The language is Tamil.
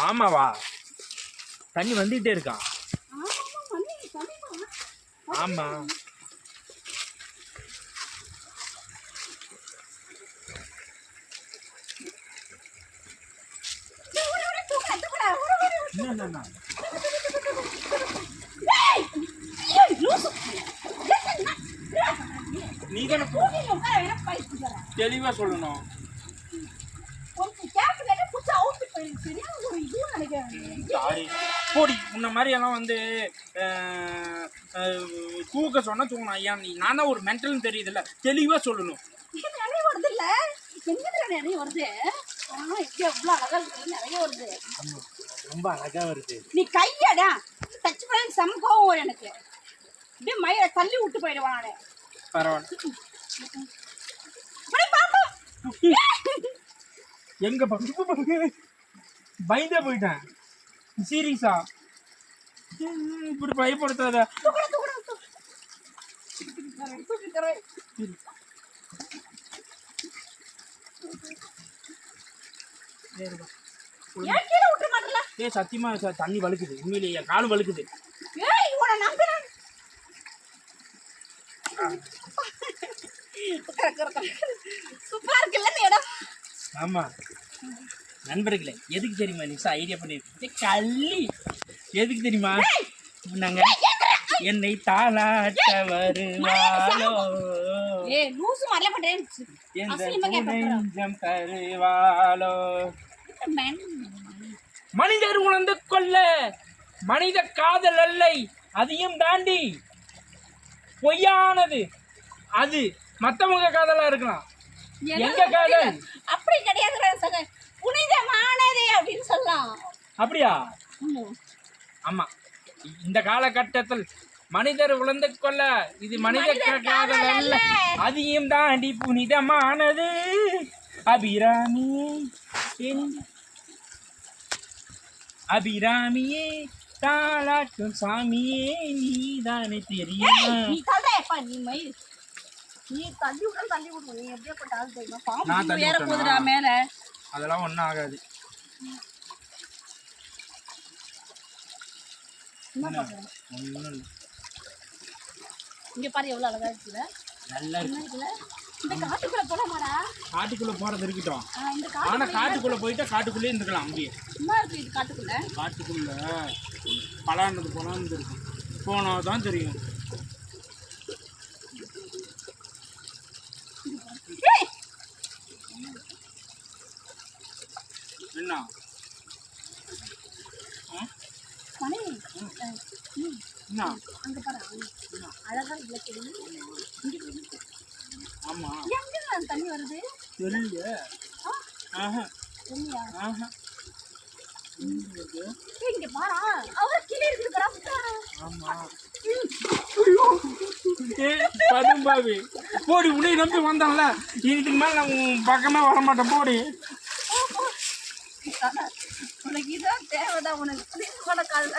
ஆமாவா? தண்ணி வந்துகிட்டே இருக்கா ஆமா? நீ தானே தெளிவா சொல்லணும். சாரி போடி உன்ன மாதிரி எல்லாம் வந்து தூக்க சொன்னா தூங்கணும். ஐயா நீ நான் தான் ஒரு மென்டல்னு தெரியுதுல்ல. தெளிவா சொல்லணும். நிறைய வருது இல்ல? எங்க நிறைய வருது? ஆ, எப்படி எவ்வளவு அழகா இருக்கு. நிறைய வருது. ரொம்ப அழகா வருது. நீ கையடா. டச் பண்ணி செம கோவம் வரும் எனக்கு. அப்படியே மயில தள்ளி விட்டு போயிடுவான் நானு பரவாயில்ல. எங்க பக்கம்? பயந்தே போயிட்டேன். சீரியஸா இப்படி பயப்படுத்தாத. ஏ சத்தியமா ச- தண்ணி வழுக்குது. உண்மையிலேயே என் காலும் நம்புறேன் சூப்பரா இருக்குல்ல ஆமா. நண்பர்களே எதுக்கு தெரியுமா நிஷா ஐடியா பண்ணிருக்கேன் கள்ளி. எதுக்கு தெரியுமா? நாங்க என்னை தாளாட்ட வருவாளோ தருவாளோ? மனிதர் உணர்ந்து கொள்ள மனித காதல் அல்லை. அதையும் தாண்டி பொய்யானது. அது மத்தவங்க காதலா இருக்கலாம். எங்க காதல்? அப்படி கிடையாது புனிதமானது அப்படின்னு சொல்லலாம். அப்படியா. ஆமா. இந்த காலகட்டத்தில் மனிதர் உணர்ந்து கொள்ள இது மனித க- காதல் அல்ல. அதையும் தாண்டி புனிதமானது அபிராமியே. என் அபிராமியே தாளாட்டும் சாமியே நீதானே தெரியுமா? நீ தள்ளி. விட தள்ளி விடு. நீ எப்படியே போட்ட ஆள் தெரியுமா? நான் பாம்பு வேற? போகுதுடா மேல. அதெல்லாம் ஒன்றும் ஆகாது. ஒன்றும் இங்க பாரு எவ்வளவு அழகா இருக்குல்ல நல்லா இருக்குல்ல இந்த காட்டுக்குள்ள போலாமாடா. காட்டுக்குள்ள போறது இருக்கட்டும். ஆனா காட்டு காட்டுக்குள்ள போயிட்டா காட்டுக்குள்ளே இருந்துக்கலாம் அங்கேயே. என்ன இருக்கு இது காட்டுக்குள்ள. காட்டுக்குள்ள பலானது போலான்னு இருக்கும் போனா தான் தெரியும். என்ன. அழகா. ஆமா. தண்ணி வருது? தெரியல ஆஹா. ஆஹா. இங்க பாரா. அவர் கீழே இருக்குறா ஆமா. பதும்பாவி. போடி உன்னை நம்பி வந்தான்ல. இதுக்கு மேல நான் பக்கமே வர மாட்டேன் போடி. உனக்கு இதான் தேவைதான் உனக்கு புரிந்து கொள்ள கால்